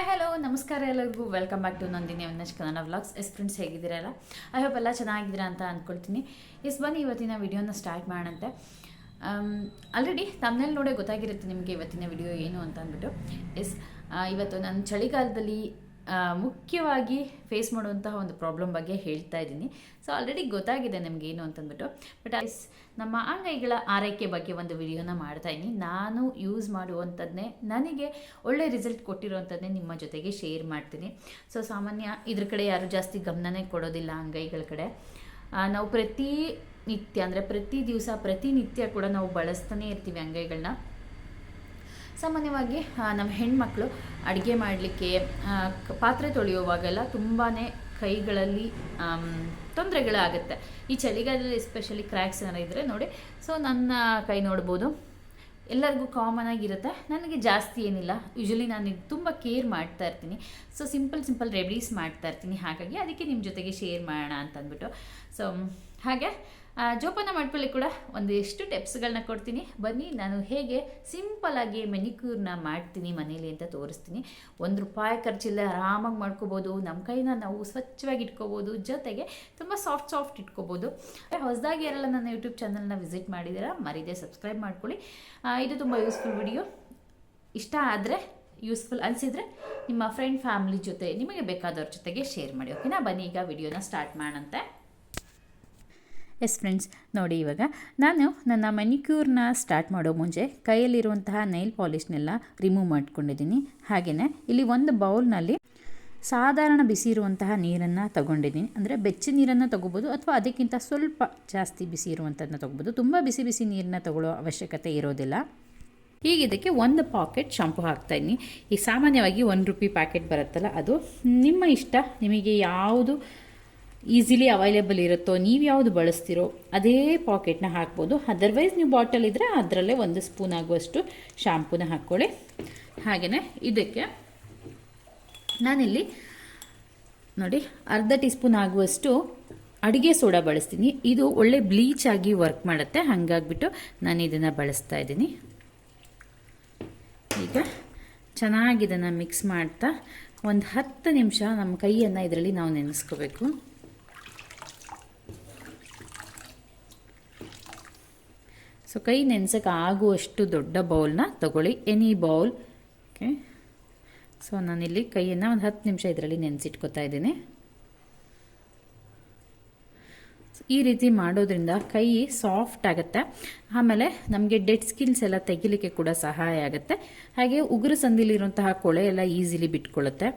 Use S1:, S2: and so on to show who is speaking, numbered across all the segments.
S1: Hi hello ನಮಸ್ಕಾರ ಎಲ್ಲರಿಗೂ. Welcome back to Nandini Avinash Kannada vlogs yes friends ಹೇಗಿದ್ದೀರಲ್ಲ? I hope ಎಲ್ಲ ಚೆನ್ನಾಗಿದ್ದೀರಾ ಅಂತ ಅಂದ್ಕೊಳ್ತೀನಿ ಎಸ್ ಬನ್ನಿ, ಇವತ್ತಿನ ವಿಡಿಯೋನ ಸ್ಟಾರ್ಟ್ ಮಾಡೋಣಂತೆ. ಆಲ್ರೆಡಿ ತಮ್ಮನೇಲಿ ನೋಡೇ ಗೊತ್ತಾಗಿರುತ್ತೆ ನಿಮಗೆ ಇವತ್ತಿನ ವಿಡಿಯೋ ಏನು ಅಂತ ಅಂದ್ಬಿಟ್ಟು. ಎಸ್ ಇವತ್ತು ನಾನು ಚಳಿಗಾಲದಲ್ಲಿ ಮುಖ್ಯವಾಗಿ ಫೇಸ್ ಮಾಡುವಂತಹ ಒಂದು ಪ್ರಾಬ್ಲಮ್ ಬಗ್ಗೆ ಹೇಳ್ತಾ ಇದ್ದೀನಿ. ಸೊ ಆಲ್ರೆಡಿ ಗೊತ್ತಾಗಿದೆ ನಿಮ್ಗೆ ಏನು ಅಂತಂದ್ಬಿಟ್ಟು. ಬಟ್ ಐಸ್ ನಮ್ಮ ಅಂಗೈಗಳ ಆರೈಕೆ ಬಗ್ಗೆ ಒಂದು ವಿಡಿಯೋನ ಮಾಡ್ತಾ ಇದ್ದೀನಿ. ನಾನು ಯೂಸ್ ಮಾಡುವಂಥದ್ದನ್ನೇ ನನಗೆ ಒಳ್ಳೆ ರಿಸಲ್ಟ್ ಕೊಟ್ಟಿರುವಂಥದ್ದನ್ನೇ ನಿಮ್ಮ ಜೊತೆಗೆ ಶೇರ್ ಮಾಡ್ತೀನಿ. ಸೊ ಸಾಮಾನ್ಯ ಇದ್ರ ಕಡೆ ಯಾರು ಜಾಸ್ತಿ ಗಮನನೇ ಕೊಡೋದಿಲ್ಲ ಅಂಗೈಗಳ ಕಡೆ. ನಾವು ಪ್ರತಿ ನಿತ್ಯ ಅಂದರೆ ಪ್ರತಿ ದಿವಸ ಪ್ರತಿನಿತ್ಯ ಕೂಡ ನಾವು ಬಳಸ್ತಾನೆ ಇರ್ತೀವಿ ಅಂಗೈಗಳನ್ನ ಸಾಮಾನ್ಯವಾಗಿ ನಮ್ಮ ಹೆಣ್ಮಕ್ಳು ಅಡುಗೆ ಮಾಡಲಿಕ್ಕೆ ಪಾತ್ರೆ ತೊಳೆಯುವಾಗೆಲ್ಲ ತುಂಬಾ ಕೈಗಳಲ್ಲಿ ತೊಂದರೆಗಳಾಗುತ್ತೆ. ಈ ಚಳಿಗಾಲದಲ್ಲಿ ಎಸ್ಪೆಷಲಿ ಕ್ರ್ಯಾಕ್ಸ್ ಏನಾರು ಇದ್ದರೆ ನೋಡಿ. ಸೊ ನನ್ನ ಕೈ ನೋಡ್ಬೋದು. ಎಲ್ಲರಿಗೂ ಕಾಮನ್ ಆಗಿರುತ್ತೆ. ನನಗೆ ಜಾಸ್ತಿ ಏನಿಲ್ಲ. ಯೂಶಲಿ ನಾನು ತುಂಬ ಕೇರ್ ಮಾಡ್ತಾ ಇರ್ತೀನಿ. ಸೊ ಸಿಂಪಲ್ ಸಿಂಪಲ್ ರೆಮಿಡೀಸ್ ಮಾಡ್ತಾ ಇರ್ತೀನಿ. ಹಾಗಾಗಿ ಅದಕ್ಕೆ ನಿಮ್ಮ ಜೊತೆಗೆ ಶೇರ್ ಮಾಡೋಣ ಅಂತಂದ್ಬಿಟ್ಟು. ಸೊ ಹಾಗೆ. ಜೋಪಾನ ಮಾಡ್ಕೊಳ್ಳಿ ಕೂಡ ಒಂದಿಷ್ಟು ಟಿಪ್ಸ್ಗಳನ್ನ ಕೊಡ್ತೀನಿ. ಬನ್ನಿ, ನಾನು ಹೇಗೆ ಸಿಂಪಲಾಗಿ ಮೆನಿಕ್ಯೂರ್ನ ಮಾಡ್ತೀನಿ ಮನೇಲಿ ಅಂತ ತೋರಿಸ್ತೀನಿ. ಒಂದು ರೂಪಾಯಿ ಖರ್ಚಿಲ್ಲ, ಆರಾಮಾಗಿ ಮಾಡ್ಕೋಬೋದು. ನಮ್ಮ ಕೈನ ನಾವು ಸ್ವಚ್ಛವಾಗಿ ಇಟ್ಕೋಬೋದು. ಜೊತೆಗೆ ತುಂಬ ಸಾಫ್ಟ್ ಸಾಫ್ಟ್ ಇಟ್ಕೋಬೋದು. ಹೊಸದಾಗಿ ಯಾರೆಲ್ಲ ನನ್ನ ಯೂಟ್ಯೂಬ್ ಚಾನಲ್ನ ವಿಸಿಟ್ ಮಾಡಿದ್ದೀರಾ ಮರೀದೆ ಸಬ್ಸ್ಕ್ರೈಬ್ ಮಾಡ್ಕೊಳ್ಳಿ. ಇದು ತುಂಬ ಯೂಸ್ಫುಲ್ ವಿಡಿಯೋ ಇಷ್ಟ ಆದರೆ ಯೂಸ್ಫುಲ್ ಅನಿಸಿದರೆ ನಿಮ್ಮ ಫ್ರೆಂಡ್ ಫ್ಯಾಮಿಲಿ ಜೊತೆ, ನಿಮಗೆ ಬೇಕಾದವ್ರ ಜೊತೆಗೆ ಶೇರ್ ಮಾಡಿ. ಓಕೆನಾ ಬನ್ನಿ, ಈಗ ವಿಡಿಯೋನ ಸ್ಟಾರ್ಟ್ ಮಾಡೋಂತೆ ಎಸ್ ಫ್ರೆಂಡ್ಸ್, ನೋಡಿ ಇವಾಗ ನಾನು ನನ್ನ ಮೆನಿಕ್ಯೂರ್ನ ಸ್ಟಾರ್ಟ್ ಮಾಡೋ ಮುಂಚೆ ಕೈಯಲ್ಲಿರುವಂತಹ ನೈಲ್ ಪಾಲಿಶ್ನೆಲ್ಲ ರಿಮೂವ್ ಮಾಡ್ಕೊಂಡಿದ್ದೀನಿ. ಹಾಗೆಯೇ ಇಲ್ಲಿ ಒಂದು ಬೌಲ್ನಲ್ಲಿ ಸಾಧಾರಣ ಬಿಸಿ ಇರುವಂತಹ ನೀರನ್ನು ತಗೊಂಡಿದ್ದೀನಿ. ಅಂದರೆ ಬೆಚ್ಚಿ ನೀರನ್ನು ತಗೋಬೋದು ಅಥವಾ ಅದಕ್ಕಿಂತ ಸ್ವಲ್ಪ ಜಾಸ್ತಿ ಬಿಸಿ ಇರುವಂಥದ್ದನ್ನ ತಗೋಬೋದು. ತುಂಬ ಬಿಸಿ ಬಿಸಿ ನೀರನ್ನ ತಗೊಳ್ಳೋ ಅವಶ್ಯಕತೆ ಇರೋದಿಲ್ಲ. ಈಗ ಇದಕ್ಕೆ ಒಂದು ಪಾಕೆಟ್ ಶಾಂಪು ಹಾಕ್ತಾಯಿದ್ದೀನಿ ಈ ಸಾಮಾನ್ಯವಾಗಿ ಒಂದು ರುಪಿ ಪ್ಯಾಕೆಟ್ ಬರುತ್ತಲ್ಲ, ಅದು ನಿಮ್ಮ ಇಷ್ಟ. ನಿಮಗೆ ಯಾವುದು ಈಸಿಲಿ ಅವೈಲೇಬಲ್ ಇರುತ್ತೋ, ನೀವು ಯಾವುದು ಬಳಸ್ತೀರೋ, ಅದೇ ಪಾಕೆಟ್ನ ಹಾಕ್ಬೋದು. ಅದರ್ವೈಸ್ ನೀವು ಬಾಟಲ್ ಇದ್ದರೆ ಅದರಲ್ಲೇ ಒಂದು ಸ್ಪೂನ್ ಆಗುವಷ್ಟು ಶಾಂಪೂನ ಹಾಕ್ಕೊಳ್ಳಿ. ಹಾಗೆಯೇ ಇದಕ್ಕೆ ನಾನಿಲ್ಲಿ ನೋಡಿ, ಅರ್ಧ ಟೀ ಸ್ಪೂನ್ ಆಗುವಷ್ಟು ಅಡುಗೆ ಸೋಡಾ ಬಳಸ್ತೀನಿ. ಇದು ಒಳ್ಳೆ ಬ್ಲೀಚ್ ಆಗಿ ವರ್ಕ್ ಮಾಡುತ್ತೆ. ಹಾಗಾಗ್ಬಿಟ್ಟು ನಾನು ಇದನ್ನು ಬಳಸ್ತಾ ಇದ್ದೀನಿ. ಈಗ ಚೆನ್ನಾಗಿ ಇದನ್ನು ಮಿಕ್ಸ್ ಮಾಡ್ತಾ ಒಂದು ಹತ್ತು ನಿಮಿಷ ನಮ್ಮ ಕೈಯನ್ನು ಇದರಲ್ಲಿ ನಾವು ನೆನೆಸ್ಕೋಬೇಕು. ಸೊ ಕೈ ನೆನೆಸೋಕೆ ಆಗುವಷ್ಟು ದೊಡ್ಡ ಬೌಲ್ನ ತಗೊಳ್ಳಿ. ಎನಿ ಬೌಲ್ ಓಕೆ ಸೊ ನಾನಿಲ್ಲಿ ಕೈಯನ್ನು ಒಂದು ಹತ್ತು ನಿಮಿಷ ಇದರಲ್ಲಿ ನೆನೆಸಿಟ್ಕೋತಾ ಇದ್ದೀನಿ. ಈ ರೀತಿ ಮಾಡೋದ್ರಿಂದ ಕೈ ಸಾಫ್ಟ್ ಆಗುತ್ತೆ. ಆಮೇಲೆ ನಮಗೆ ಡೆಡ್ ಸ್ಕಿನ್ಸ್ ಎಲ್ಲ ತೆಗಿಲಿಕ್ಕೆ ಕೂಡ ಸಹಾಯ ಆಗುತ್ತೆ. ಹಾಗೆ ಉಗುರು ಸಂದಿಲಿರುವಂತಹ ಕೊಳೆ ಎಲ್ಲ ಈಸಿಲಿ ಬಿಟ್ಕೊಳ್ಳುತ್ತೆ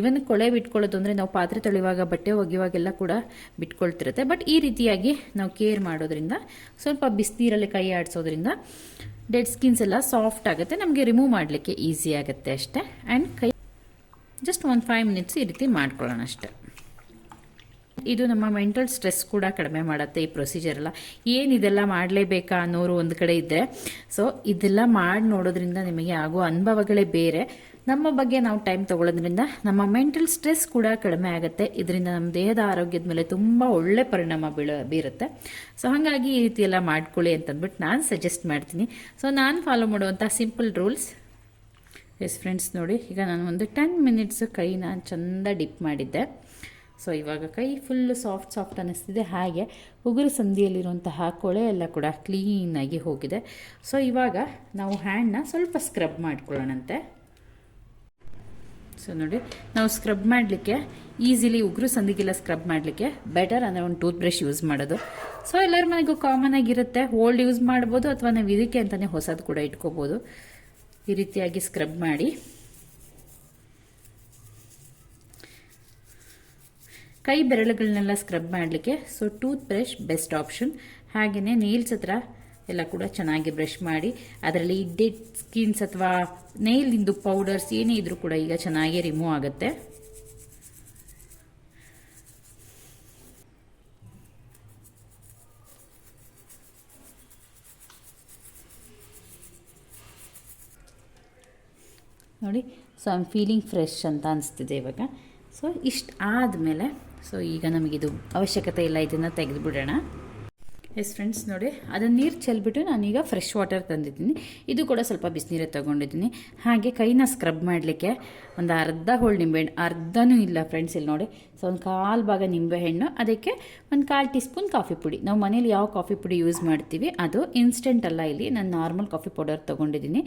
S1: ಇವನ್ ಕೊಳೆ ಬಿಟ್ಕೊಳ್ಳೋದು ಅಂದರೆ ನಾವು ಪಾತ್ರೆ ತೊಳೆಯುವಾಗ, ಬಟ್ಟೆ ಒಗೆಯುವಾಗೆಲ್ಲ ಕೂಡ ಬಿಟ್ಕೊಳ್ತಿರುತ್ತೆ. ಬಟ್ ಈ ರೀತಿಯಾಗಿ ನಾವು ಕೇರ್ ಮಾಡೋದ್ರಿಂದ, ಸ್ವಲ್ಪ ಬಿಸಿನೀರಲ್ಲಿ ಕೈ ಆಡಿಸೋದ್ರಿಂದ ಡೆಡ್ ಸ್ಕಿನ್ಸ್ ಎಲ್ಲ ಸಾಫ್ಟ್ ಆಗುತ್ತೆ. ನಮಗೆ ರಿಮೂವ್ ಮಾಡಲಿಕ್ಕೆ ಈಸಿ ಆಗುತ್ತೆ ಅಷ್ಟೇ. ಆ್ಯಂಡ್ ಕೈ ಜಸ್ಟ್ ಒಂದು ಫೈವ್ ಮಿನಿಟ್ಸ್ ಈ ರೀತಿ ಮಾಡ್ಕೊಳ್ಳೋಣ ಅಷ್ಟೇ. ಇದು ನಮ್ಮ ಮೆಂಟಲ್ ಸ್ಟ್ರೆಸ್ ಕೂಡ ಕಡಿಮೆ ಮಾಡುತ್ತೆ ಈ ಪ್ರೊಸೀಜರ್ ಎಲ್ಲ. ಏನು ಮಾಡಲೇಬೇಕಾ ಅನ್ನೋರು ಒಂದು ಕಡೆ ಇದ್ದರೆ ಸೊ ಇದೆಲ್ಲ ಮಾಡಿ ನೋಡೋದ್ರಿಂದ ನಿಮಗೆ ಆಗುವ ಅನುಭವಗಳೇ ಬೇರೆ. ನಮ್ಮ ಬಗ್ಗೆ ನಾವು ಟೈಮ್ ತಗೊಳ್ಳೋದ್ರಿಂದ ನಮ್ಮ ಮೆಂಟಲ್ ಸ್ಟ್ರೆಸ್ ಕೂಡ ಕಡಿಮೆ ಆಗುತ್ತೆ. ಇದರಿಂದ ನಮ್ಮ ದೇಹದ ಆರೋಗ್ಯದ ಮೇಲೆ ತುಂಬ ಒಳ್ಳೆ ಪರಿಣಾಮ ಬೀಳ, ಬೀರುತ್ತೆ. ಸೊ ಹಾಗಾಗಿ ಈ ರೀತಿ ಎಲ್ಲ ಮಾಡ್ಕೊಳ್ಳಿ ಅಂತಂದ್ಬಿಟ್ಟು ನಾನು ಸಜೆಸ್ಟ್ ಮಾಡ್ತೀನಿ. ಸೊ ನಾನು ಫಾಲೋ ಮಾಡುವಂಥ ಸಿಂಪಲ್ ರೂಲ್ಸ್ ಎಸ್ ಫ್ರೆಂಡ್ಸ್ ನೋಡಿ, ಈಗ ನಾನು ಒಂದು ಟೆನ್ ಮಿನಿಟ್ಸ್ ಕೈನ ಚೆಂದ ಡಿಪ್ ಮಾಡಿದ್ದೆ. ಸೊ ಇವಾಗ ಕೈ ಫುಲ್ಲು ಸಾಫ್ಟ್ ಸಾಫ್ಟ್ ಅನ್ನಿಸ್ತಿದೆ. ಹಾಗೆ ಉಗುರು ಸಂದಿಯಲ್ಲಿರುವಂತಹ ಕೊಳೆ ಎಲ್ಲ ಕೂಡ ಕ್ಲೀನಾಗಿ ಹೋಗಿದೆ. ಸೊ ಇವಾಗ ನಾವು ಹ್ಯಾಂಡ್ನ ಸ್ವಲ್ಪ ಸ್ಕ್ರಬ್ ಮಾಡ್ಕೊಳ್ಳೋಣಂತೆ. ಸೊ ನೋಡಿ, ನಾವು ಸ್ಕ್ರಬ್ ಮಾಡಲಿಕ್ಕೆ ಈಸಿಲಿ ಉಗುರು ಸಂದಿಗೆಲ್ಲ ಸ್ಕ್ರಬ್ ಮಾಡಲಿಕ್ಕೆ ಬೆಟರ್ ಅಂದರೆ ಒಂದು ಟೂತ್ ಬ್ರಷ್ ಯೂಸ್ ಮಾಡೋದು. ಸೊ ಎಲ್ಲರ ಮನೆಗೂ ಕಾಮನ್ ಆಗಿರುತ್ತೆ. ಓಲ್ಡ್ ಯೂಸ್ ಮಾಡ್ಬೋದು ಅಥವಾ ನಾವು ಇದಕ್ಕೆ ಅಂತಲೇ ಹೊಸದು ಕೂಡ ಇಟ್ಕೋಬೋದು. ಈ ರೀತಿಯಾಗಿ ಸ್ಕ್ರಬ್ ಮಾಡಿ. ಕೈ ಬೆರಳುಗಳನ್ನೆಲ್ಲ ಸ್ಕ್ರಬ್ ಮಾಡಲಿಕ್ಕೆ so tooth brush best option ಹಾಗೆಯೇ ನೇಲ್ಸ್ ಹತ್ರ ಎಲ್ಲ ಕೂಡ ಚೆನ್ನಾಗಿ ಬ್ರಷ್ ಮಾಡಿ, ಅದರಲ್ಲಿ ಡೆಡ್ ಸ್ಕಿನ್ಸ್ ಅಥವಾ ನೇಲ್ದಿಂದು ಪೌಡರ್ಸ್ ಏನೇ ಇದ್ರೂ ಕೂಡ ಈಗ ಚೆನ್ನಾಗಿ ರಿಮೂವ್ ಆಗುತ್ತೆ. ನೋಡಿ ಸೊ ಆಮ್ ಫೀಲಿಂಗ್ ಫ್ರೆಶ್ ಅಂತ ಅನಿಸ್ತಿದೆ ಇವಾಗ. ಸೊ ಇಷ್ಟು ಆದಮೇಲೆ ಸೊ ಈಗ ನಮಗಿದು ಅವಶ್ಯಕತೆ ಇಲ್ಲ, ಇದನ್ನು ತೆಗೆದುಬಿಡೋಣ. ಎಸ್ ಫ್ರೆಂಡ್ಸ್ ನೋಡಿ ಅದನ್ನು ನೀರು ಚೆಲ್ಬಿಟ್ಟು ನಾನೀಗ ಫ್ರೆಶ್ ವಾಟರ್ ತಂದಿದ್ದೀನಿ. ಇದು ಕೂಡ ಸ್ವಲ್ಪ ಬಿಸಿನೀರೇ ತೊಗೊಂಡಿದ್ದೀನಿ. ಹಾಗೆ ಕೈನ ಸ್ಕ್ರಬ್ ಮಾಡಲಿಕ್ಕೆ ಒಂದು ಅರ್ಧ ಹೋಳು ನಿಂಬೆಹಣ್ಣು ಅರ್ಧನೂ ಇಲ್ಲ ಫ್ರೆಂಡ್ಸ್ ಇಲ್ಲಿ ನೋಡಿ. ಸೊ ಒಂದು ಕಾಲು ಭಾಗ ನಿಂಬೆಹಣ್ಣು ಅದಕ್ಕೆ ಒಂದು ಕಾಲು ಟೀ ಸ್ಪೂನ್ ಕಾಫಿ ಪುಡಿ. ನಾವು ಮನೇಲಿ ಯಾವ ಕಾಫಿ ಪುಡಿ ಯೂಸ್ ಮಾಡ್ತೀವಿ, ಅದು ಇನ್ಸ್ಟೆಂಟ್ ಅಲ್ಲ ಇಲ್ಲಿ. ನಾನು ನಾರ್ಮಲ್ ಕಾಫಿ ಪೌಡರ್ ತೊಗೊಂಡಿದ್ದೀನಿ.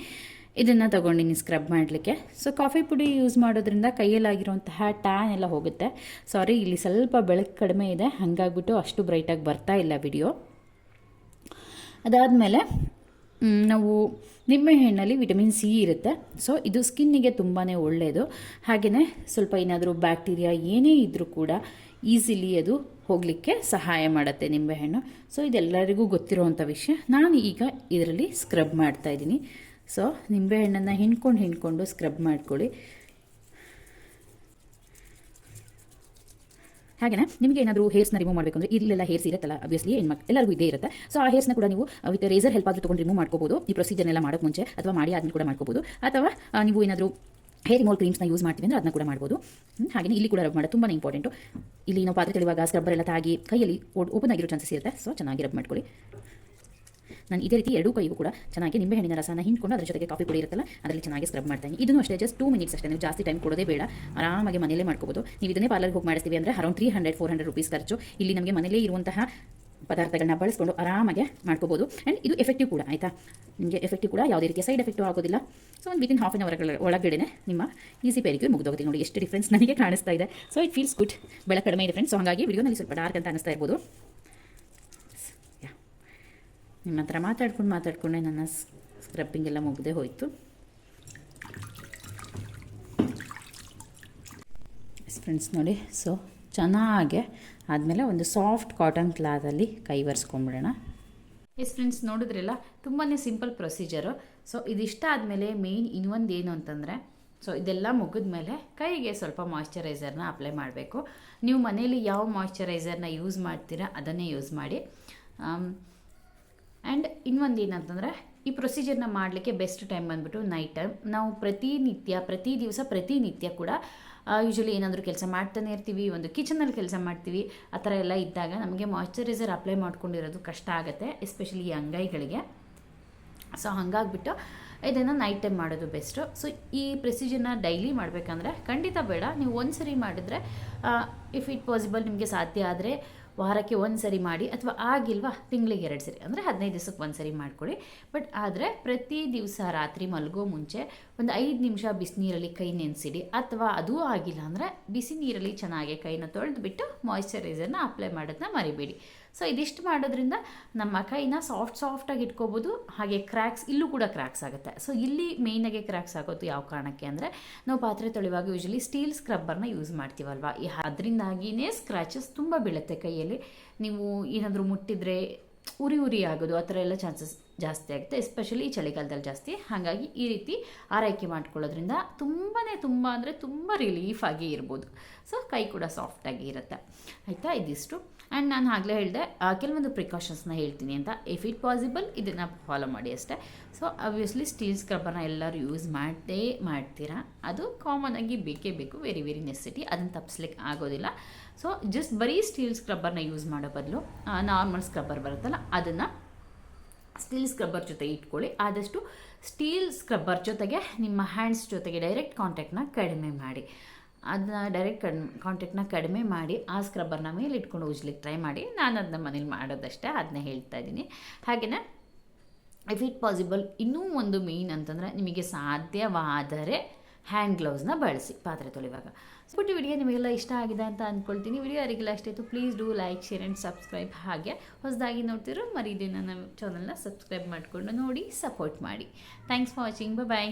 S1: ಇದನ್ನು ತೊಗೊಂಡಿನಿ ಸ್ಕ್ರಬ್ ಮಾಡಲಿಕ್ಕೆ. ಸೊ ಕಾಫಿ ಪುಡಿ ಯೂಸ್ ಮಾಡೋದ್ರಿಂದ ಕೈಯಲ್ಲಾಗಿರುವಂತಹ ಟ್ಯಾನ್ ಎಲ್ಲ ಹೋಗುತ್ತೆ. ಸಾರಿ ಇಲ್ಲಿ ಸ್ವಲ್ಪ ಬೆಳಕು ಕಡಿಮೆ ಇದೆ. ಹಾಗಾಗ್ಬಿಟ್ಟು ಅಷ್ಟು ಬ್ರೈಟಾಗಿ ಬರ್ತಾ ಇಲ್ಲ ವಿಡಿಯೋ ಅದಾದಮೇಲೆ ನಾವು ನಿಂಬೆಹಣ್ಣಲ್ಲಿ ವಿಟಮಿನ್ ಸಿ ಇರುತ್ತೆ. ಸೊ ಇದು ಸ್ಕಿನ್ನಿಗೆ ತುಂಬಾ ಒಳ್ಳೆಯದು ಹಾಗೆಯೇ ಸ್ವಲ್ಪ ಏನಾದರೂ ಬ್ಯಾಕ್ಟೀರಿಯಾ ಏನೇ ಇದ್ದರೂ ಕೂಡ ಈಸಿಲಿ ಅದು ಹೋಗಲಿಕ್ಕೆ ಸಹಾಯ ಮಾಡುತ್ತೆ ನಿಂಬೆಹಣ್ಣು ಸೊ ಇದೆಲ್ಲರಿಗೂ ಗೊತ್ತಿರುವಂಥ ವಿಷಯ. ನಾನು ಈಗ ಇದರಲ್ಲಿ ಸ್ಕ್ರಬ್ ಮಾಡ್ತಾ ಇದ್ದೀನಿ. ಸೊ ನಿಂಬೆಹಣ್ಣನ್ನು ಹಿಂಡ್ಕೊಂಡು ಹಿಂಡ್ಕೊಂಡು ಸ್ಕ್ರಬ್ ಮಾಡ್ಕೊಳ್ಳಿ. ಹಾಗೆಯೇ ನಿಮಗೆ ಏನಾದರೂ ಹೇರ್ಸ್ನ ರಿಮೂವ್ ಮಾಡಬೇಕಂದ್ರೆ ಇಲ್ಲೆಲ್ಲ ಹೇರ್ಸ್ ಇರುತ್ತಲ್ಲ ಅಬ್ವಿಯಸ್ಲಿ ಹೆಣ್ಮಕ್ ಎಲ್ಲರಿಗೂ ಇದೇ ಇರುತ್ತೆ. ಸೊ ಆ ಹೇರ್ಸ್ನ ಕೂಡ ನೀವು ವಿತ್ ರೇಸರ್ ಹೆಲ್ಪ್ ಆದರೂ ತೊಗೊಂಡು ರಿಮೂವ್ ಮಾಡ್ಕೋಬೋದು. ಈ ಪ್ರೊಸೀಜರ್ನೆಲ್ಲ ಮಾಡೋಕ್ಕೆ ಮುಂಚೆ ಅಥವಾ ಮಾಡಿ ಆದ್ಮೇಲೆ ಕೂಡ ಮಾಡ್ಕೋಬೋದು. ಅಥವಾ ನೀವು ಏನಾದರೂ ಹೇರ್ ರಿಮೋಲ್ ಕ್ರೀಮ್ಸ್ನ ಯೂಸ್ ಮಾಡ್ತೀವಿ ಅಂದರೆ ಅದನ್ನ ಕೂಡ ಮಾಡ್ಬೋದು. ಹಾಗೆಯೇ ಇಲ್ಲಿ ಕೂಡ ರಬ್ ಮಾಡೋದು ತುಂಬಾ ಇಂಪಾರ್ಟೆಂಟು ಇಲ್ಲಿ ನಾವು ಪಾತ್ರೆ ತೆಳುವಾಗ ಸ್ಕ್ರಬ್ಬರ್ ಎಲ್ಲ ತಾಗಿ ಕೈಯಲ್ಲಿ ಓಪನ್ ಆಗಿರೋ ಚಾನ್ಸಸ್ ಇರುತ್ತೆ. ಸೊ ಚೆನ್ನಾಗಿ ರಬ್ ಮಾಡ್ಕೊಳ್ಳಿ. ನಾನು ಇದೇ ರೀತಿ ಎರಡೂ ಕೈಗೂ ಕೂಡ ಚೆನ್ನಾಗಿ ನಿಂಬೆಹಣ್ಣಿನ ರಸನ ಹಿಂಡ್ಕೊಂಡು ಅದ್ರ ಜೊತೆಗೆ ಕಾಫಿ ಪುಡಿ ಇರುತ್ತಲ್ಲ, ಅದರಲ್ಲಿ ಚೆನ್ನಾಗಿ ಸ್ಕ್ರಬ್ ಮಾಡ್ತೀನಿ ಇದನ್ನು ಅಷ್ಟೇ ಜಸ್ಟ್ ಟೂ ಮಿನಿಟ್ಸ್ ಅಷ್ಟೇ, ನೀವು ಜಾಸ್ತಿ ಟೈಮ್ ಕೊಡೋದೇ ಬೇಡ. ಆರಾಮಾಗಿ ಮನೆಯಲ್ಲೇ ಮಾಡ್ಕೋಬೋದು. ನೀವು ಇದನ್ನೇ ಪಾರ್ಲರ್ಗೆ ಹೋಗಿ ಮಾಡಿಸ್ತೀವಿ ಅಂದರೆ around three hundred four hundred rupees ಖರ್ಚು. ಇಲ್ಲಿ ನಮಗೆ ಮನೆಯಲ್ಲೇ ಇರುವಂತಹ ಪದಾರ್ಥಗಳನ್ನ ಬಳಸ್ಕೊಂಡು ಆರಾಮಾಗಿ ಮಾಡ್ಕೋಬೋದು. ಆ್ಯಂಡ್ ಇದು ಎಫೆಕ್ಟಿವ್ ಕೂಡ, ಆಯಿತಾ? ನಿಮಗೆ ಎಫೆಕ್ಟಿವ್ ಕೂಡ, ಯಾವುದೇ ರೀತಿಯ ಸೈಡ್ ಎಫೆಕ್ಟು ಆಗೋದಿಲ್ಲ. ಸೊ ಒಂದು ವಿತಿನ್ ಹಾಫ್ ಆನ್ ಅವರ್ ಒಳಗಡೆ ನಿಮ್ಮ ಈಸಿ ಪೇರಿಗೆ ಮುಗಿದೋಗುತ್ತೆ. ನೋಡಿ, ಎಷ್ಟು ಡಿಫ್ರೆನ್ಸ್ ನನಗೆ ಕಾಣಿಸ್ತಾ ಇದೆ. ಸೊ ಇಟ್ ಫೀಲ್ಸ್ ಗುಡ್ ಬೆಳ ಕಡಿಮೆ ಇದೆ ಫ್ರೆಂಡ್ಸ್ ಸೊ ಹಾಗಾಗಿ ವಿಡಿಯೋನಲ್ಲಿ ಸ್ವಲ್ಪ ಡಾರ್ಕ್ ಅಂತ ಅನಿಸ್ತಾ ಇರ್ಬೋದು. ನಿಮ್ಮ ಹತ್ರ ಮಾತಾಡ್ಕೊಂಡು ಮಾತಾಡ್ಕೊಂಡೆ ನನ್ನ ಸ್ಕ್ರಬ್ಬಿಂಗ್ ಎಲ್ಲ ಮುಗ್ದೇ ಹೋಯಿತು. ಫ್ರೆಂಡ್ಸ್ ನೋಡಿ ಸೊ ಚೆನ್ನಾಗೆ ಆದಮೇಲೆ ಒಂದು ಸಾಫ್ಟ್ ಕಾಟನ್ ಕ್ಲಾತಲ್ಲಿ ಕೈ ಒರೆಸ್ಕೊಂಬಿಡೋಣ ಎಸ್ ಫ್ರೆಂಡ್ಸ್ ನೋಡಿದ್ರಲ್ಲ ತುಂಬಾ ಸಿಂಪಲ್ ಪ್ರೊಸೀಜರು ಸೊ ಇದಿಷ್ಟ ಆದಮೇಲೆ ಮೇಯ್ನ್ ಇನ್ನೊಂದು ಏನು ಅಂತಂದರೆ ಸೊ ಇದೆಲ್ಲ ಮುಗಿದ್ಮೇಲೆ ಕೈಗೆ ಸ್ವಲ್ಪ ಮಾಯಶ್ಚರೈಸರ್ನ ಅಪ್ಲೈ ಮಾಡಬೇಕು. ನೀವು ಮನೇಲಿ ಯಾವ ಮಾಯ್ಶ್ಚರೈಸರ್ನ ಯೂಸ್ ಮಾಡ್ತೀರಾ ಅದನ್ನೇ ಯೂಸ್ ಮಾಡಿ. ಆಮ್, ಆ್ಯಂಡ್ ಇನ್ನೊಂದು ಏನಂತಂದರೆ ಈ ಪ್ರೊಸೀಜರ್ನ ಮಾಡಲಿಕ್ಕೆ ಬೆಸ್ಟ್ ಟೈಮ್ ಬಂದ್ಬಿಟ್ಟು ನೈಟ್ ಟೈಮ್ ನಾವು ಪ್ರತಿನಿತ್ಯ, ಪ್ರತಿ ದಿವಸ ಪ್ರತಿನಿತ್ಯ ಕೂಡ ಯೂಶಲಿ ಏನಾದರೂ ಕೆಲಸ ಮಾಡ್ತಾನೆ ಇರ್ತೀವಿ, ಒಂದು ಕಿಚನಲ್ಲಿ ಕೆಲಸ ಮಾಡ್ತೀವಿ, ಆ ಥರ ಎಲ್ಲ ಇದ್ದಾಗ ನಮಗೆ ಮಾಯ್ಶ್ಚರೈಸರ್ ಅಪ್ಲೈ ಮಾಡ್ಕೊಂಡಿರೋದು ಕಷ್ಟ ಆಗುತ್ತೆ ಎಸ್ಪೆಷಲಿ ಈ ಅಂಗೈಗಳಿಗೆ. ಸೊ ಹಾಗಾಗ್ಬಿಟ್ಟು ಇದನ್ನು ನೈಟ್ ಟೈಮ್ ಮಾಡೋದು ಬೆಸ್ಟು ಸೊ ಈ ಪ್ರೊಸೀಜರ್ನ ಡೈಲಿ ಮಾಡಬೇಕಂದ್ರೆ ಖಂಡಿತ ಬೇಡ. ನೀವು ಒಂದು ಸರಿ ಮಾಡಿದ್ರೆ ಇಫ್ ಇಟ್ ಪಾಸಿಬಲ್ ನಿಮಗೆ ಸಾಧ್ಯ ಆದರೆ ವಾರಕ್ಕೆ ಒಂದು ಸರಿ ಮಾಡಿ ಅಥವಾ ಆಗಿಲ್ವಾ ತಿಂಗಳಿಗೆ ಎರಡು ಸರಿ. ಅಂದರೆ ಹದಿನೈದು ದಿವಸಕ್ಕೆ ಒಂದು ಸರಿ ಮಾಡಿಕೊಳ್ಳಿ. ಬಟ್ ಆದರೆ ಪ್ರತಿ ದಿವಸ ರಾತ್ರಿ ಮಲಗೋ ಮುಂಚೆ ಒಂದು ಐದು ನಿಮಿಷ ಬಿಸಿನೀರಲ್ಲಿ ಕೈ ನೆನೆಸಿಡಿ. ಅಥವಾ ಅದೂ ಆಗಿಲ್ಲ ಅಂದರೆ ಬಿಸಿ ನೀರಲ್ಲಿ ಚೆನ್ನಾಗಿ ಕೈನ ತೊಳೆದ್ಬಿಟ್ಟು ಮಾಯ್ಶ್ಚರೈಸರ್ನ ಅಪ್ಲೈ ಮಾಡೋದನ್ನ ಮರಿಬೇಡಿ. ಸೊ ಇದಿಷ್ಟು ಮಾಡೋದ್ರಿಂದ ನಮ್ಮ ಕೈನ ಸಾಫ್ಟ್ ಸಾಫ್ಟಾಗಿ ಇಟ್ಕೋಬೋದು. ಹಾಗೆ ಕ್ರ್ಯಾಕ್ಸ್ ಇಲ್ಲೂ ಕೂಡ ಕ್ರ್ಯಾಕ್ಸ್ ಆಗುತ್ತೆ. ಸೊ ಇಲ್ಲಿ ಮೇಯ್ನಾಗೆ ಕ್ರ್ಯಾಕ್ಸ್ ಆಗೋದು ಯಾವ ಕಾರಣಕ್ಕೆ ಅಂದರೆ ನಾವು ಪಾತ್ರೆ ತೊಳೆಯುವಾಗ ಯೂಶಲಿ ಸ್ಟೀಲ್ ಸ್ಕ್ರಬ್ಬರ್ನ ಯೂಸ್ ಮಾಡ್ತೀವಲ್ವಾ? ಅದರಿಂದಾಗಿಯೇ ಸ್ಕ್ರ್ಯಾಚಸ್ ತುಂಬ ಬೀಳುತ್ತೆ ಕೈಯಲ್ಲಿ. ನೀವು ಏನಾದರೂ ಮುಟ್ಟಿದರೆ ಉರಿ ಉರಿ ಆಗೋದು, ಆ ಥರ ಎಲ್ಲ ಚಾನ್ಸಸ್ ಜಾಸ್ತಿ ಆಗುತ್ತೆ ಎಸ್ಪೆಷಲಿ ಈ ಚಳಿಗಾಲದಲ್ಲಿ ಜಾಸ್ತಿ. ಹಾಗಾಗಿ ಈ ರೀತಿ ಆರೈಕೆ ಮಾಡ್ಕೊಳ್ಳೋದ್ರಿಂದ ತುಂಬಾ ತುಂಬ ಅಂದರೆ ತುಂಬ ರಿಲೀಫ್ ಆಗಿ ಇರ್ಬೋದು. ಸೊ ಕೈ ಕೂಡ ಸಾಫ್ಟಾಗಿ ಇರುತ್ತೆ. ಆಯಿತಾ? ಇದಿಷ್ಟು. ಆ್ಯಂಡ್ ನಾನು ಆಗಲೇ ಹೇಳಿದೆ ಕೆಲವೊಂದು ಪ್ರಿಕಾಷನ್ಸ್ನ ಹೇಳ್ತೀನಿ ಅಂತ. ಇಫ್ ಇಟ್ ಪಾಸಿಬಲ್ ಇದನ್ನು ಫಾಲೋ ಮಾಡಿ ಅಷ್ಟೇ. ಸೊ ಅಬ್ವಿಯಸ್ಲಿ ಸ್ಟೀಲ್ ಸ್ಕ್ರಬ್ಬರ್ನ ಎಲ್ಲರೂ ಯೂಸ್ ಮಾಡದೇ ಮಾಡ್ತೀರಾ? ಅದು ಕಾಮನ್ ಆಗಿ ಬೇಕೇ ಬೇಕು. ವೆರಿ ವೆರಿ ನೆಸಿಟಿ ಅದನ್ನು ತಪ್ಪಿಸ್ಲಿಕ್ಕೆ ಆಗೋದಿಲ್ಲ. ಸೊ ಜಸ್ಟ್ ಬರೀ ಸ್ಟೀಲ್ ಸ್ಕ್ರಬ್ಬರ್ನ ಯೂಸ್ ಮಾಡೋ ಬದಲು ನಾರ್ಮಲ್ ಸ್ಕ್ರಬ್ಬರ್ ಬರುತ್ತಲ್ಲ, ಅದನ್ನು ಸ್ಟೀಲ್ ಸ್ಕ್ರಬ್ಬರ್ ಜೊತೆ ಇಟ್ಕೊಳ್ಳಿ. ಆದಷ್ಟು ಸ್ಟೀಲ್ ಸ್ಕ್ರಬ್ಬರ್ ಜೊತೆಗೆ ನಿಮ್ಮ ಹ್ಯಾಂಡ್ಸ್ ಜೊತೆಗೆ ಡೈರೆಕ್ಟ್ ಕಾಂಟ್ಯಾಕ್ಟ್ನ ಕಡಿಮೆ ಮಾಡಿ. ಅದನ್ನ ಡೈರೆಕ್ಟ್ ಕಡ್ ಕಾಂಟ್ಯಾಕ್ಟ್ನ ಕಡಿಮೆ ಮಾಡಿ, ಆ ಸ್ಕ್ರಬ್ಬರ್ನ ಮೇಲೆ ಇಟ್ಕೊಂಡು ಉಜ್ಲಿಕ್ಕೆ ಟ್ರೈ ಮಾಡಿ. ನಾನು ಅದನ್ನ ಮನೇಲಿ ಮಾಡೋದಷ್ಟೇ ಅದನ್ನ ಹೇಳ್ತಾ ಇದ್ದೀನಿ. ಹಾಗೆಯೇ ಇಫ್ ಇಟ್ ಪಾಸಿಬಲ್ ಇನ್ನೂ ಒಂದು ಮೇನ್ ಅಂತಂದರೆ ನಿಮಗೆ ಸಾಧ್ಯವಾದರೆ ಹ್ಯಾಂಡ್ ಗ್ಲೌಸ್ನ ಬಳಸಿ ಪಾತ್ರೆ ತೊಳೆಯುವಾಗ. ಸ್ಪುಟ್ಟಿ ವಿಡಿಯೋ ನಿಮಗೆಲ್ಲ ಇಷ್ಟ ಆಗಿದೆ ಅಂತ ಅಂದ್ಕೊಳ್ತೀನಿ ವಿಡಿಯೋ ಯಾರಿಗೆಲ್ಲ ಇಷ್ಟ ಇತ್ತು please do like share and subscribe ಹಾಗೆ ಹೊಸದಾಗಿ ನೋಡ್ತಿರೋ ಮರೀದಿ ನಮ್ಮ ಚಾನಲ್ನ ಸಬ್ಸ್ಕ್ರೈಬ್ ಮಾಡಿಕೊಂಡು ನೋಡಿ ಸಪೋರ್ಟ್ ಮಾಡಿ. Thanks for watching bye